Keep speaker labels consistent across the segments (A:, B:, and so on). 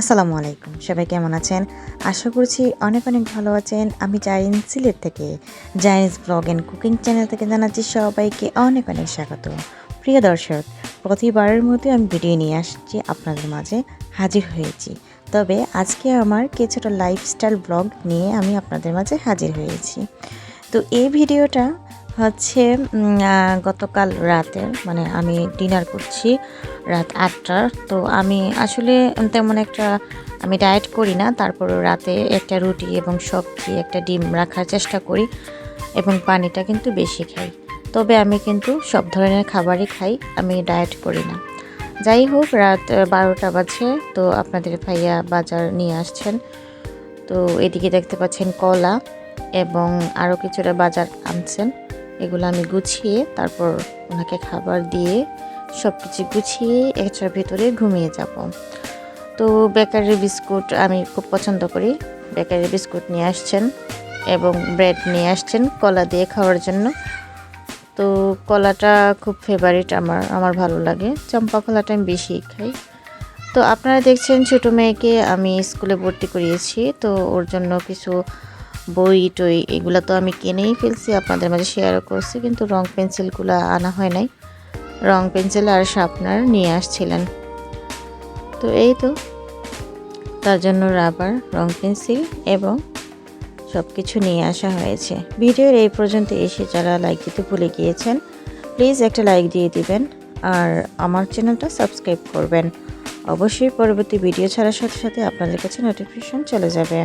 A: আসসালামু আলাইকুম। সবাই কেমন আছেন? আশা করছি অনেক অনেক ভালো আছেন। আমি জাইন সিলেট থেকে। Zain's blog and cooking channel থেকে জানাচ্ছি সবাইকে অনেক অনেক স্বাগত। প্রিয় দর্শক, প্রতিবারের মতো আমি ভিডিও নিয়ে আসছি। আপনাদের মাঝে হাজির হয়েছি। তবে আজকে আমার কিছুটা লাইফস্টাইল ব্লগ নিয়ে আমি আপনাদের মাঝে হাজির হয়েছি। তো এই ভিডিওটা হচ্ছে গতকাল রাতের মানে আমি ডিনার করছি রাত আটটার। তো আমি আসলে তেমন একটা, আমি ডায়েট করি না তারপর রাতে একটা রুটি এবং সবজি, একটা ডিম রাখার চেষ্টা করি এবং পানিটা কিন্তু বেশি খাই। তবে আমি কিন্তু সব ধরনের খাবারই খাই, আমি ডায়েট করি না। যাই হোক, রাত বারোটা বাজে, তো আপনাদের ভাইয়া বাজার নিয়ে আসছেন। তো এদিকে দেখতে পাচ্ছেন কলা। এবং আরও কিছুটা বাজার আনছেন। এগুলো আমি গুছিয়ে তারপর ওনাকে খাবার দিয়ে সব কিছু গুছিয়ে একটার ভিতরে ঘুমিয়ে যাব। তো বেকারি বিস্কুট আমি খুব পছন্দ করি। বেকারি বিস্কুট নিয়ে আসছেন এবং ব্রেড নিয়ে আসছেন কলা দিয়ে খাওয়ার জন্য। তো কলাটা খুব ফেভারিট আমার আমার ভালো লাগে। চম্পা কলাটা আমি বেশি খাই। তো আপনারা দেখছেন ছোটো মেয়েকে আমি স্কুলে ভর্তি করিয়েছি। তো ওর জন্য কিছু বই, টই, এগুলো তো আমি কিনেই ফেলছি, আপনাদের মাঝে শেয়ারও করছি, কিন্তু রং পেন্সিলগুলো আনা হয় নাই। রং পেন্সিল আর শার্পনার নিয়ে আসছিলেন। তো এই তো। তার জন্য রাবার, রং পেন্সিল এবং সব কিছু নিয়ে আসা হয়েছে। ভিডিওর এই পর্যন্ত এসে যারা লাইক দিতে ভুলে গিয়েছেন প্লিজ একটা লাইক দিয়ে দিবেন আর আমার চ্যানেলটা সাবস্ক্রাইব করবেন। অবশ্যই পরবর্তী ভিডিও ছাড়ার সাথে সাথে আপনাদের কাছে নোটিফিকেশন চলে যাবে।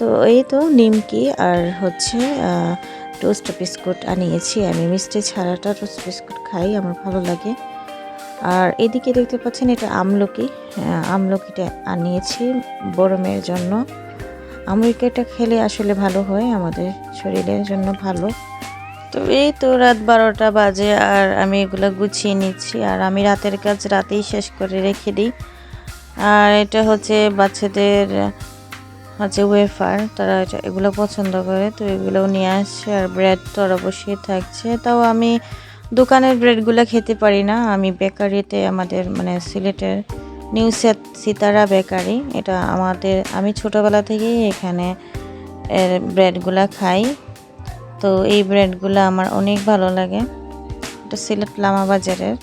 A: তো এই তো নিমকি আর হচ্ছে টোস্ট বিস্কুট আনিয়েছি আমি। মিষ্টি ছাড়াটা টোস্ট বিস্কুট খাই, আমার ভালো লাগে। আর এদিকে দেখতে পাচ্ছেন এটা আমলকি। আমলকিটা আনিয়েছি গরমের জন্য। আমলকিটা খেলে আসলে ভালো হয়, আমাদের শরীরের জন্য ভালো। তো এই তো রাত বারোটা বাজে আর আমি এগুলো গুছিয়ে নিচ্ছি। আর আমি রাতের কাজ রাতেই শেষ করে রেখে দিই। আর এটা হচ্ছে বাচ্চাদের হচ্ছে ওয়েফার তারা এগুলো পছন্দ করে, তো এগুলোও নিয়ে আসছে। আর ব্রেড তো অবশ্যই থাকছে। তাও আমি দোকানের ব্রেডগুলো খেতে পারি না। আমি বেকারিতে আমাদের মানে সিলেটের নিউ সেত সিতারা বেকারি এটা আমাদের, আমি ছোটোবেলা থেকেই এখানে এর ব্রেডগুলো খাই। তো এই ব্রেডগুলো আমার অনেক ভালো লাগে। এটা সিলেট লামা বাজারের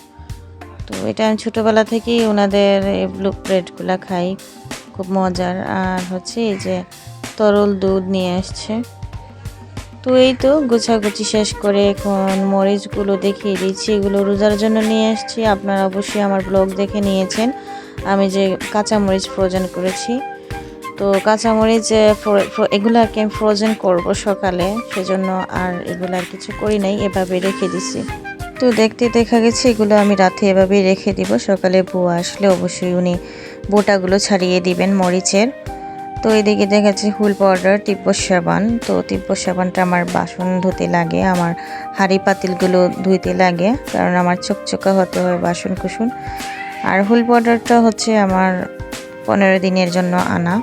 A: তো এটা আমি ছোটোবেলা থেকেই ওনাদের এই ব্লু ব্রেডগুলো খাই। খুব মজার। আর হচ্ছে এই যে তরল দুধ নিয়ে আসছে। তো এই তো গোছাগুছি শেষ করে এখন মরিচগুলো দেখিয়ে দিচ্ছি। এগুলো রোজার জন্য নিয়ে আসছি। আপনারা অবশ্যই আমার ব্লগ দেখে নিয়েছেন। আমি যে কাঁচা মরিচ ফ্রোজেন করেছি। তো কাঁচামরিচ এগুলো আর কি আমি ফ্রোজেন করব সকালে। সেজন্য আর এগুলো আর কিছু করি নাই। এভাবে রেখে দিছি। তো দেখতে দেখা গেছে, এগুলো আমি রাতে এভাবেই রেখে দিব। সকালে বুয়া আসলে অবশ্যই উনি বোটাগুলো ছাড়িয়ে দিবেন মরিচের। তো এদিকে দেখা যাচ্ছে হুল পাউডার, তিব্বত সাবান। তো তিব্বত সাবানটা আমার বাসন ধুতে লাগে, আমার হাঁড়ি পাতিলগুলো ধুইতে লাগে, কারণ আমার চকচকা হতে হয় বাসন কুসুন। আর হুল পাউডারটা হচ্ছে আমার পনেরো দিনের জন্য আনা।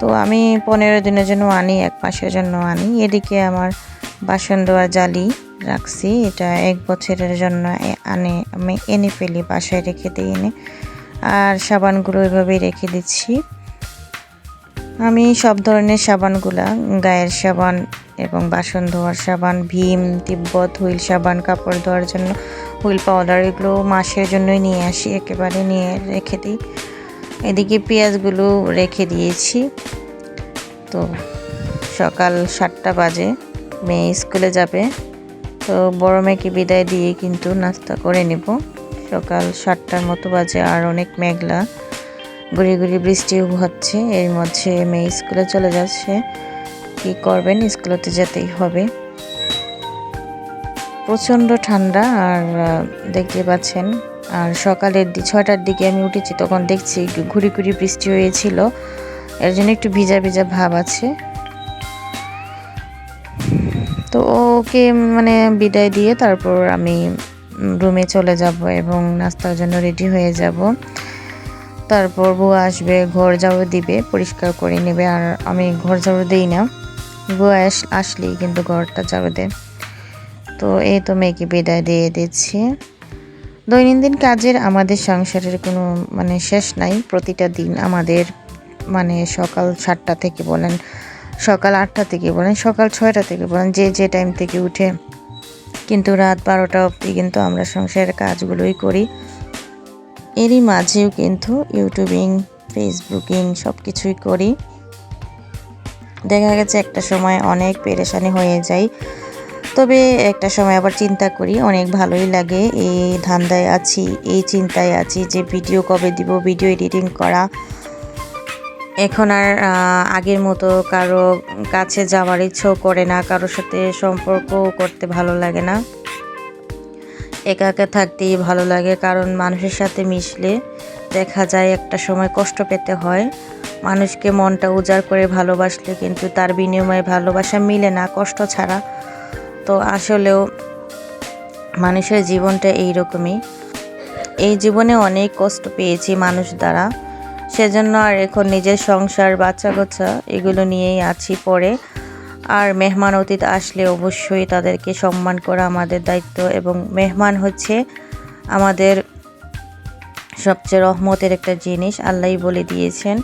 A: তো আমি পনেরো দিনের জন্য আনি, এক মাসের জন্য আনি। এদিকে আমার বাসন ধোয়া জালি রাখছি। এটা এক বছরের জন্য আনে, আমি এনে ফেলি, বাসায় রেখে দিই এনে। আর সাবানগুলো এভাবেই রেখে দিচ্ছি। আমি সব ধরনের সাবানগুলা, গায়ের সাবান এবং বাসন ধোয়ার সাবান, ভীম, তিব্বত, হুইল সাবান, কাপড় ধোয়ার জন্য হুইল পাউডার, এগুলো মাসের জন্যই নিয়ে আসি, একেবারে নিয়ে রেখে দিই। এদিকে পেঁয়াজগুলো রেখে দিয়েছি। তো সকাল সাতটা বাজে। মেয়ে স্কুলে যাবে। তো বড় মেয়েকে বিদায় দিয়ে কিন্তু নাস্তা করে নেব। সকাল সাতটার মতো বাজে আর অনেক মেঘলা। গুড়ি গুড়ি বৃষ্টিও হচ্ছে। এর মধ্যে মেয়ে স্কুলে চলে যাচ্ছে। কি করবেন? স্কুলেতে যেতেই হবে। প্রচণ্ড ঠান্ডা আর দেখতে পাচ্ছেন। আর সকালের ছয়টার দিকে আমি উঠেছি, তখন দেখছি ঘুরি ঘুরি বৃষ্টি হয়েছিল। এর জন্য একটু ভিজা ভিজা ভাব আছে। তো ওকে মানে বিদায় দিয়ে তারপর আমি রুমে চলে যাব এবং নাস্তার জন্য রেডি হয়ে যাব। তারপর বুয়া আসবে, ঘর ঝাড়ু দিবে, পরিষ্কার করে নেবে। আর আমি ঘর ঝাড়ু দিই না। আস- আসলেই কিন্তু ঘরটা ঝাড়ু দেয়। তো এই তো মেয়েকে বিদায় দিয়ে দিচ্ছি। দৈনন্দিন কাজের আমাদের সংসারের কোনো মানে শেষ নাই। প্রতিটা দিন আমাদের মানে সকাল সাতটা থেকে বলেন সকাল আটটা থেকে বলেন, সকাল ছয়টা থেকে বলেন, যে যে টাইম থেকে উঠে। কিন্তু রাত বারোটা অবধি কিন্তু আমরা সংসারের কাজগুলোই করি। এরই মাঝেও কিন্তু ইউটিউবিং, ফেসবুকিং সব কিছুই করি। দেখা গেছে একটা সময় অনেক পেরেশানি হয়ে যায় তবে একটা সময় আবার চিন্তা করি, অনেক ভালোই লাগে। এই ধান্দায় আছি, এই চিন্তায় আছি যে, ভিডিও কবে দিব, ভিডিও এডিটিং করা এখন আর আগের মতো কারও কাছে যাওয়ার ইচ্ছেও করে না, কারোর সাথে সম্পর্ক করতে ভালো লাগে না। একা একা থাকতেই ভালো লাগে, কারণ মানুষের সাথে মিশলে দেখা যায় একটা সময় কষ্ট পেতে হয়। মানুষকে মনটা উজাড় করে ভালোবাসলে কিন্তু তার বিনিময়ে ভালোবাসা মিলে না, কষ্ট ছাড়া। তো আসলেও মানুষের জীবনটা এইরকমই। এই জীবনে অনেক কষ্ট পেয়েছি মানুষ দ্বারা। সেজন্য আর এখন নিজের সংসার বাচ্চা কাচ্চা এগুলো নিয়েই আছি পরে। আর মেহমান অতীত আসলে অবশ্যই তাদেরকে সম্মান করা আমাদের দায়িত্ব এবং মেহমান হচ্ছে আমাদের সবচেয়ে রহমতের একটা জিনিস, আল্লাহই বলে দিয়েছেন।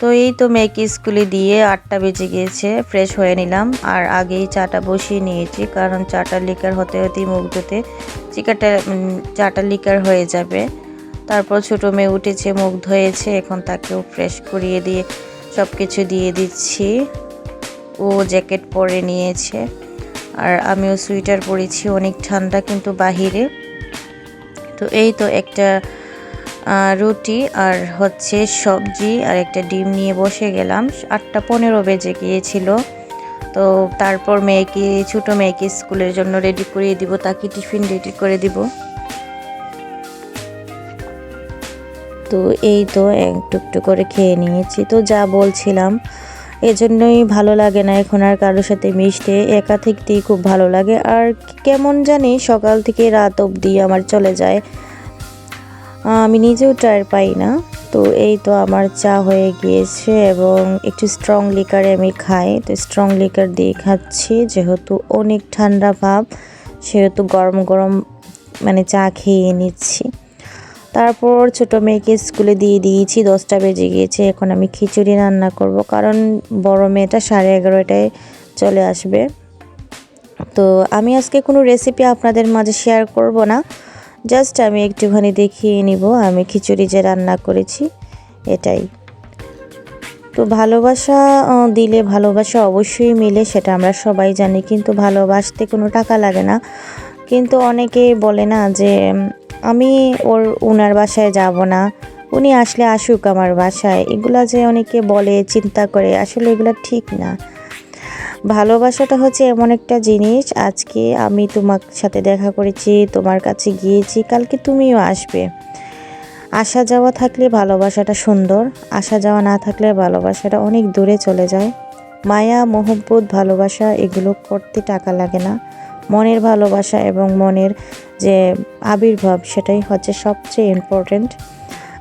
A: তো এই তো মেয়েকে স্কুলে দিয়ে আটটা বেজে গিয়েছে, ফ্রেশ হয়ে নিলাম। আর আগেই চাটা বসিয়ে নিয়েছি, কারণ চাটা লিকার হতে হতেই মুখ ধুতে চিকাটা চাটা লিকার হয়ে যাবে। তারপর ছোটো মেয়ে উঠেছে, মুখ ধুয়েছে, এখন তাকেও ফ্রেশ করিয়ে দিয়ে সব কিছু দিয়ে দিচ্ছি। ও জ্যাকেট পরে নিয়েছে আর আমিও সোয়েটার পরেছি, অনেক ঠান্ডা কিন্তু বাহিরে। তো এই তো একটা রুটি আর হচ্ছে সবজি আর একটা ডিম নিয়ে বসে গেলাম। আটটা পনেরো বেজে গিয়েছিল। তো তারপর মেয়েকে, ছোটো মেয়েকে স্কুলের জন্য রেডি করিয়ে দিব, তাকে টিফিন রেডি করে দিব। তো এই তো একটু একটু করে খেয়ে নিয়েছি। তো যা বলছিলাম, এজন্যই ভালো লাগে না এখন আর কারোর সাথে মিশতে। একা থাকতেই খুব ভালো লাগে। আর কেমন জানি সকাল থেকে রাত অবধি আমার চলে যায়। আমি নিজেও টায়ার পাই না। তো এই তো আমার চা হয়ে গিয়েছে এবং একটু স্ট্রং লিকারে আমি খাই। তো স্ট্রং লিকার দিয়ে খাচ্ছি, যেহেতু অনেক ঠান্ডা ভাব, সেহেতু গরম গরম মানে চা খেয়ে নিচ্ছি। তারপর ছোট মেয়েকে স্কুলে দিয়ে দিয়েছি, দশটা বেজে গিয়েছে, এখন আমি খিচুড়ি রান্না করব, কারণ বড় মেয়েটা সাড়ে এগারোটায় চলে আসবে। তো আমি আজকে কোনো রেসিপি আপনাদের মাঝে শেয়ার করব না জাস্ট আমি একটুখানি দেখিয়ে নিব, আমি খিচুড়ি যে রান্না করেছি, এটাই। তো ভালোবাসা দিলে ভালোবাসা অবশ্যই মিলে, সেটা আমরা সবাই জানি, কিন্তু ভালোবাসতে কোনো টাকা লাগে না। কিন্তু অনেকে বলে না যে আমি ওর ওনার বাসায় যাব না। উনি আসলে আসুক আমার বাসায়। এগুলা যে অনেকে বলে, চিন্তা করে, আসলে এগুলো ঠিক না। ভালোবাসাটা হচ্ছে এমন একটা জিনিস, আজকে আমি তোমার সাথে দেখা করেছি, তোমার কাছে গিয়েছি, কালকে তুমিও আসবে। আসা যাওয়া থাকলে ভালোবাসাটা সুন্দর, আসা যাওয়া না থাকলে ভালোবাসাটা অনেক দূরে চলে যায়। মায়া, মোহব্বত, ভালোবাসা, এগুলো করতে টাকা লাগে না। মনের ভালোবাসা এবং মনের যে আবির্ভাব সেটাই হচ্ছে সবচেয়ে ইম্পর্টেন্ট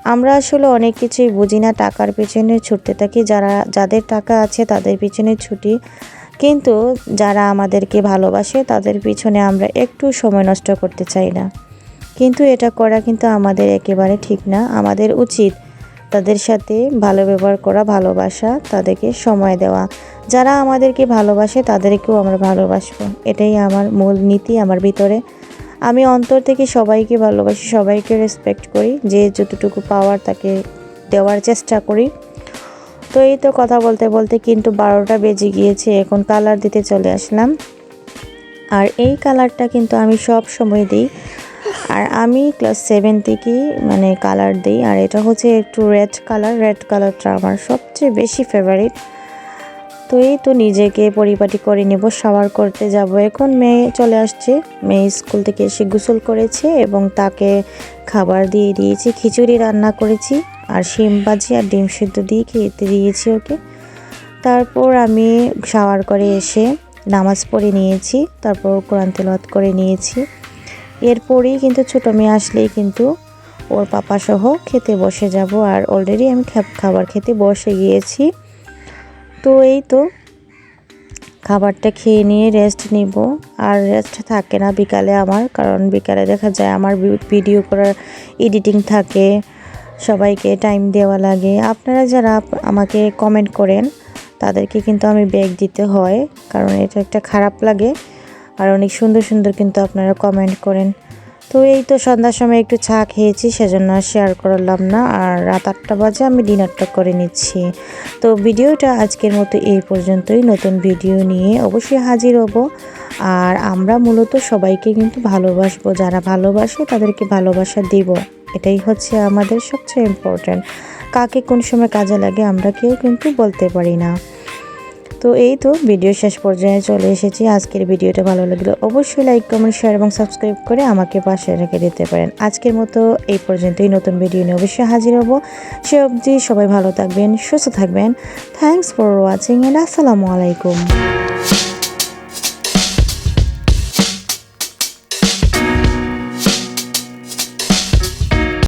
A: আমরা আসলে অনেক কিছুই বুঝি না, টাকার পিছনে ছুটতে থাকি। যারা, যাদের টাকা আছে তাদের পিছনে ছুটি। কিন্তু যারা আমাদেরকে ভালোবাসে তাদের পিছনে আমরা একটু সময় নষ্ট করতে চাই না। কিন্তু এটা করা কিন্তু আমাদের একেবারে ঠিক না। আমাদের উচিত তাদের সাথে ভালো ব্যবহার করা, ভালোবাসা, তাদেরকে সময় দেওয়া। যারা আমাদেরকে ভালোবাসে তাদেরকেও আমরা ভালোবাসবো। এটাই আমার মূল নীতি আমার ভিতরে। আমি অন্তর থেকে সবাইকে ভালোবাসি, সবাইকে রেসপেক্ট করি, যে যতটুকু পাওয়ার তাকে দেওয়ার চেষ্টা করি। তো এই তো কথা বলতে বলতে কিন্তু বারোটা বেজে গিয়েছে, এখন কালার দিতে চলে আসলাম। আর এই কালারটা কিন্তু আমি সব সময় দিই। আর আমি ক্লাস সেভেন থেকেই মানে কালার দিই, আর এটা হচ্ছে একটু রেড কালার রেড কালারটা আমার সবচেয়ে বেশি ফেভারিট তো এই তো নিজেকে পরিপাটি করে নেব শাওয়ার করতে যাব। এখন মেয়ে চলে আসছে। মেয়ে স্কুল থেকে এসে গোসল করেছে এবং তাকে খাবার দিয়ে দিয়েছি, খিচুড়ি রান্না করেছি আর শিম ভাজি আর ডিম সিদ্ধ দিয়ে খেতে দিয়েছি ওকে। তারপর আমি শাওয়ার করে এসে নামাজ পড়ে নিয়েছি, তারপর কোরআন তেলাওয়াত করে নিয়েছি। এরপরেই কিন্তু ছোটো মেয়ে আসলেই কিন্তু ওর পাপা সহ খেতে বসে যাব আর অলরেডি আমি খাবার খেতে বসে গিয়েছি। তো এই তো, খাবারটা খেয়ে নিয়ে রেস্ট নিব। আর রেস্ট থাকে না বিকালে আমার, কারণ বিকালে দেখা যায় আমার ভিডিও করার এডিটিং থাকে, সবাইকে টাইম দেওয়া লাগে। আপনারা যারা আমাকে কমেন্ট করেন, তাদেরকে কিন্তু আমি ব্যাগ দিতে হয়, কারণ এটা একটা খারাপ লাগে। আর অনেক সুন্দর সুন্দর কিন্তু আপনারা কমেন্ট করেন। তো এই তো সন্ধ্যার সময় একটু চা খেয়েছি, সেজন্য শেয়ার করলাম না। আর রাত আটটা বাজে আমি ডিনারটা করে নিচ্ছি। তো ভিডিওটা আজকের মতো এই পর্যন্তই। নতুন ভিডিও নিয়ে অবশ্যই হাজির হব। আর আমরা মূলত সবাইকে কিন্তু ভালোবাসবো। যারা ভালোবাসে তাদেরকে ভালোবাসা দিব। এটাই হচ্ছে আমাদের সবচেয়ে ইম্পর্ট্যান্ট কাকে কোন সময় কাজে লাগে আমরা কেউ কিন্তু বলতে পারি না। তো এই তো ভিডিও শেষ পর্যায়ে চলে এসেছি। আজকের ভিডিওটা ভালো লাগলে অবশ্যই লাইক কমেন্ট শেয়ার এবং সাবস্ক্রাইব করে আমাকে পাশে রেখে দিতে পারেন। আজকের মতো এই পর্যন্তই। নতুন ভিডিও নিয়ে অবশ্যই হাজির হব। সে অবধি সবাই ভালো থাকবেন, সুস্থ থাকবেন। থ্যাংকস ফর ওয়াচিং এন্ড আসসালামু আলাইকুম